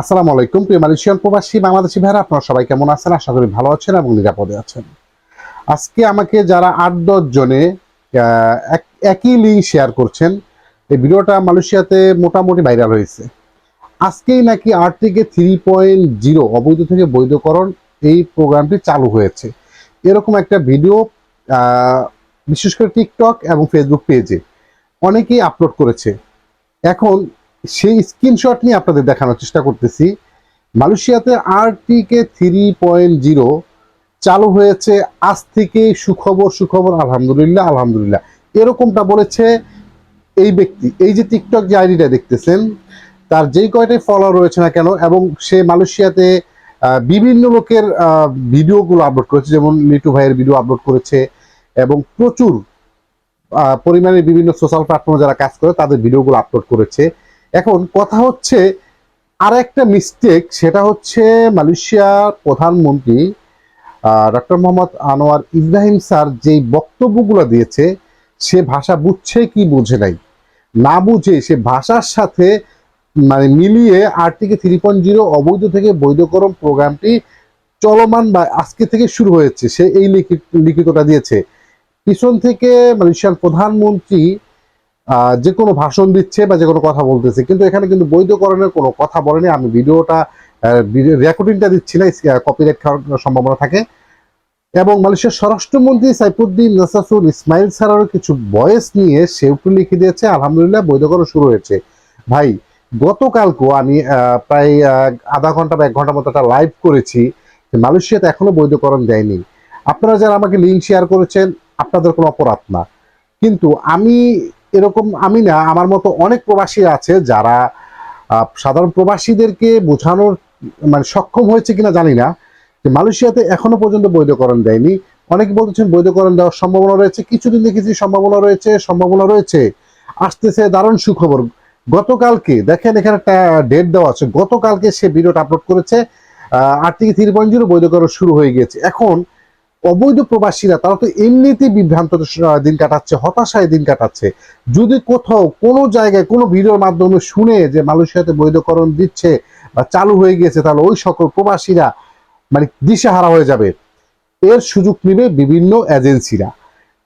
আসসালামু আলাইকুম, প্রিয় মালয়েশিয়ান প্রবাসী, বাংলাদেশি ভাইরা আপনারা সবাই কেমন আছেন? আশা করি ভালো আছেন এবং নিরাপদে আছেন। আজকে আমাকে যারা আট দশ জনে এক- একই লিঙ্ক শেয়ার করছেন, এই ভিডিওটা মালয়েশিয়াতে মোটামুটি ভাইরাল হয়েছে। আজকেই নাকি আট থেকে থ্রি পয়েন্ট জিরো অবৈধ থেকে বৈধকরণ এই প্রোগ্রামটি চালু হয়েছে। এরকম একটা ভিডিও বিশেষ করে টিকটক এবং ফেসবুক পেজে অনেকেই আপলোড করেছে। এখন সেই স্ক্রিনশট নিয়ে আপনাদের দেখানোর চেষ্টা করতেছি। মালয়েশিয়াতে আরটিকে থ্রি পয়েন্ট জিরো চালু হয়েছে আজ থেকে সুখবর সুখবর, আলহামদুলিল্লাহ আলহামদুলিল্লাহ। এরকমটা বলেছে এই ব্যক্তি। এই যে টিকটক যে আইডিটা দেখতেছেন, তার যেই কয়টাই ফলোয়ার রয়েছে না কেন, এবং সে মালয়েশিয়াতে বিভিন্ন লোকের ভিডিওগুলো আপলোড করেছে, যেমন লিটু ভাইয়ের ভিডিও আপলোড করেছে, এবং প্রচুর পরিমাণে বিভিন্ন সোশ্যাল প্ল্যাটফর্মে যারা কাজ করে, তাদের ভিডিওগুলো আপলোড করেছে। এখন কথা হচ্ছে আর একটা মিস্টেক সেটা হচ্ছে মালয়েশিয়ার প্রধানমন্ত্রী doctor Mohammad Anwar Ibrahim sir যেই বক্তব্যগুলো দিয়েছে, সে ভাষা বুঝছে কি বুঝে নাই। না বুঝে সে ভাষার সাথে মানে মিলিয়ে আরটিকে থ্রি পয়েন্ট জিরো অবৈধ থেকে বৈধকরণ প্রোগ্রামটি চলমান বা আজকে থেকে শুরু হয়েছে, সে এই লিখিত, লিখিতটা দিয়েছে। পিছন থেকে মালয়েশিয়ার প্রধানমন্ত্রী যে কোনো ভাষণ দিচ্ছে বা যে কোনো কথা বলতেছে, কিন্তু এখানে কিন্তু বৈধকরণের কোনো কথা বলেনি। আমি ভিডিওটা রেকর্ডিংটা দিচ্ছি না কপিরাইট খাওয়ার সম্ভাবনা থাকে। এবং মালয়েশিয়ার স্বরাষ্ট্রমন্ত্রী সাইফুদ্দিন নাসাসুল ইসমাইল স্যারেরও কিছু ভয়েস নিয়ে সে উপরে লিখে দিয়েছে, আলহামদুলিল্লাহ, বৈধকরণ শুরু হয়েছে। ভাই, গতকালকেও আমি প্রায় আধা ঘণ্টা বা এক ঘণ্টার মতো একটা লাইভ করেছি মালয়েশিয়াতে এখনও বৈধকরণ দেয়নি। আপনারা যারা আমাকে লিঙ্ক শেয়ার করেছেন, আপনাদের কোনো অপরাধ না। কিন্তু আমি এরকম আমি না, আমার মতো অনেক প্রবাসী আছে যারা সাধারণ প্রবাসীদেরকে বোঝানোর মানে সক্ষম হয়েছে কিনা জানি না, যে মালয়েশিয়াতে এখনও পর্যন্ত বৈধকরণ দেয়নি। অনেকে বলতেছেন বৈধকরণ দেওয়ার সম্ভাবনা রয়েছে, কিছুদিন দেখেছি সম্ভাবনা রয়েছে সম্ভাবনা রয়েছে। আসতেছে দারুণ সুখবর। গতকালকে, দেখেন এখানে একটা ডেট দেওয়া আছে, গতকালকে সে ভিডিওটা আপলোড করেছে আট থেকে থ্রি পয়েন্ট জিরো বৈধকরণ শুরু হয়ে গিয়েছে। এখন অবৈধ প্রবাসীরা, তারা তো এমনিতেই বিভ্রান্ত দিন কাটাচ্ছে, হতাশায় দিন কাটাচ্ছে। যদি কোথাও কোনো জায়গায় কোনো ভিডিওর মাধ্যমে শুনে যে মালয়েশিয়াতে বৈধকরণ দিচ্ছে বা চালু হয়ে গিয়েছে, তাহলে ওই সকল প্রবাসীরা মানে দিশেহারা হয়ে যাবে। এর সুযোগ নেবে বিভিন্ন এজেন্সিরা।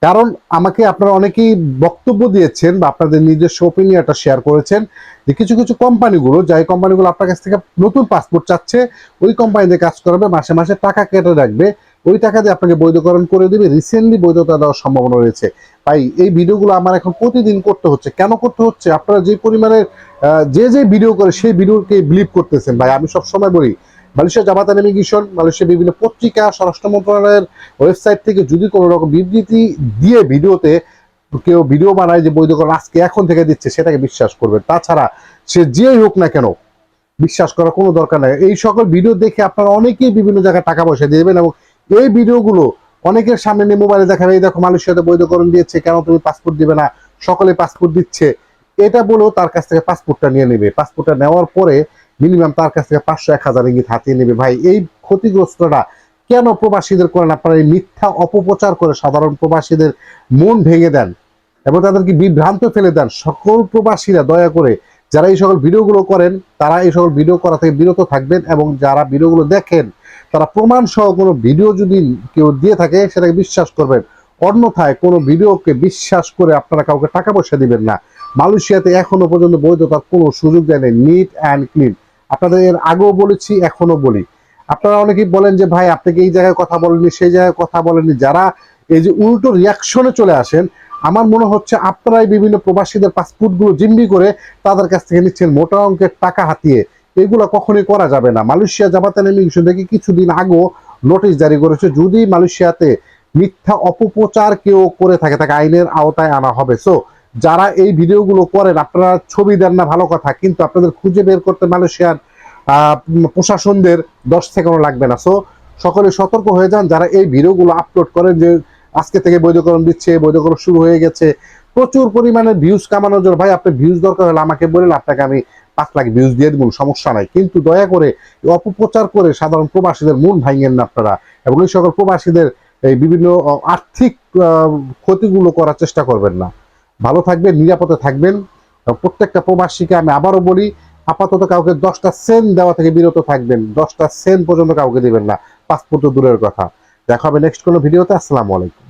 কারণ আমাকে আপনারা অনেকেই বক্তব্য দিয়েছেন বা আপনাদের নিজস্ব ওপিনিয়নটা শেয়ার করেছেন যে কিছু কিছু কোম্পানিগুলো যাই কোম্পানিগুলো আপনার কাছ থেকে নতুন পাসপোর্ট চাচ্ছে, ওই কোম্পানিতে কাজ করাবে, মাসে মাসে টাকা কেটে রাখবে। ওই টাকা দিয়ে আপনাকে বৈধকরণ করে দেবে। রিসেন্টলি বৈধতা দেওয়ার সম্ভাবনা রয়েছে। ভাই, এই ভিডিওগুলো আমার এখন প্রতিদিন করতে হচ্ছে। কেন করতে হচ্ছে? আপনারা যে পরিমাণে যে যে ভিডিও করে, সেই ভিডিওকে বিলিভ করতেছেন। ভাই, আমি সবসময় বলি, মালয়েশিয়া জামাত নেভিগেশন মালয়েশিয়া বিভিন্ন পত্রিকা, স্বরাষ্ট্র মন্ত্রণালয়ের ওয়েবসাইট থেকে যদি কোনো রকম বিবৃতি দিয়ে ভিডিওতে কেউ ভিডিও বানায় যে বৈধকরণ আজকে এখন থেকে দিচ্ছে, সেটাকে বিশ্বাস করবে তাছাড়া সে যেই হোক না কেন, বিশ্বাস করার কোনো দরকার নাই। এই সকল ভিডিও দেখে আপনারা অনেকেই বিভিন্ন জায়গায় টাকা পয়সা দিয়ে দেবেন এবং এই ভিডিওগুলো অনেকের সামনে নিয়ে মোবাইলে দেখাবে এই দেখো মালয়েশিয়াতে বৈধকরণ দিয়েছে, কেন তুমি পাসপোর্ট দিবে না? সকলে পাসপোর্ট দিচ্ছে। এটা বলেও তার কাছ থেকে পাসপোর্টটা নিয়ে নেবে। পাসপোর্টটা নেওয়ার পরে মিনিমাম তার কাছ থেকে পাঁচশো এক হাজার ইঙ্গিত হাতিয়ে নেবে। ভাই, এই ক্ষতিগ্রস্তটা কেন প্রবাসীদের করেন? আপনারা এই মিথ্যা অপপ্রচার করে সাধারণ প্রবাসীদের মন ভেঙে দেন এবং তাদেরকে বিভ্রান্ত ফেলে দেন। সকল প্রবাসীরা, দয়া করে, যারা এই সকল ভিডিওগুলো করেন, তারা এই সকল ভিডিও করা থেকে বিরত থাকবেন এবং যারা ভিডিওগুলো দেখেন তারা প্রমাণ সহ কোনো ভিডিও যদি কেউ দিয়ে থাকে, সেটাকে বিশ্বাস করবেন। অন্যথায় কোনো ভিডিওকে বিশ্বাস করে আপনারা কাউকে টাকা পয়সা দিবেন না। মালয়েশিয়াতে এখনও পর্যন্ত বৈধতার কোনো সুযোগ দেয় নেই নিট অ্যান্ড ক্লিন আপনাদের এর আগেও বলেছি, এখনও বলি। আপনারা অনেকেই বলেন যে, ভাই আপনাকে এই জায়গায় কথা বলেননি, সেই জায়গায় কথা বলেননি? যারা এই যে উল্টো রিয়াকশনে চলে আসেন, আমার মনে হচ্ছে আপনারাই বিভিন্ন প্রবাসীদের পাসপোর্টগুলো জিম্বি করে তাদের কাছ থেকে নিচ্ছেন মোটা অঙ্কের টাকা হাতিয়ে। এগুলো কখনোই করা যাবে না। মালয়েশিয়া জামাতে নেমিশন থেকে কিছুদিন আগেও নোটিশ জারি করেছে, যদি মালয়েশিয়াতে মিথ্যা অপপ্রচার কেউ করে থাকে, তাকে আইনের আওতায় আনা হবে। সো যারা এই ভিডিওগুলো করেন, আপনারা ছবি দেন না, ভালো কথা, কিন্তু আপনাদের খুঁজে বের করতে মালয়েশিয়ার প্রশাসনদের দশ সেকেন্ডও লাগবে না। সো সকলে সতর্ক হয়ে যান, যারা এই ভিডিওগুলো আপলোড করেন যে আজকে থেকে বৈধকরণ দিচ্ছে, বৈধকরণ শুরু হয়ে গেছে, প্রচুর পরিমাণে ভিউজ কামানোর জন্য, ভাই আপনি ভিউজ দরকার হলে আমাকে বলেন আপনাকে আমি পাঁচ লাখ ভিউজ দিয়ে দেবো, সমস্যা নাই। কিন্তু দয়া করে অপপ্রচার করে সাধারণ প্রবাসীদের মন ভাঙেন না আপনারা। এবং এই সকল প্রবাসীদের এই বিভিন্ন আর্থিক ক্ষতিগুলো করার চেষ্টা করবেন না। ভালো থাকবেন, নিরাপদে থাকবেন। প্রত্যেকটা প্রবাসীকে আমি আবারও বলি, আপাতত কাউকে দশটা সেন্ট দেওয়া থেকে বিরত থাকবেন। দশটা সেন্ট পর্যন্ত কাউকে দিবেন না। পাসপোর্ট দূরের কথা। দেখা হবে নেক্সট কোনো ভিডিওতে আসসালামু আলাইকুম।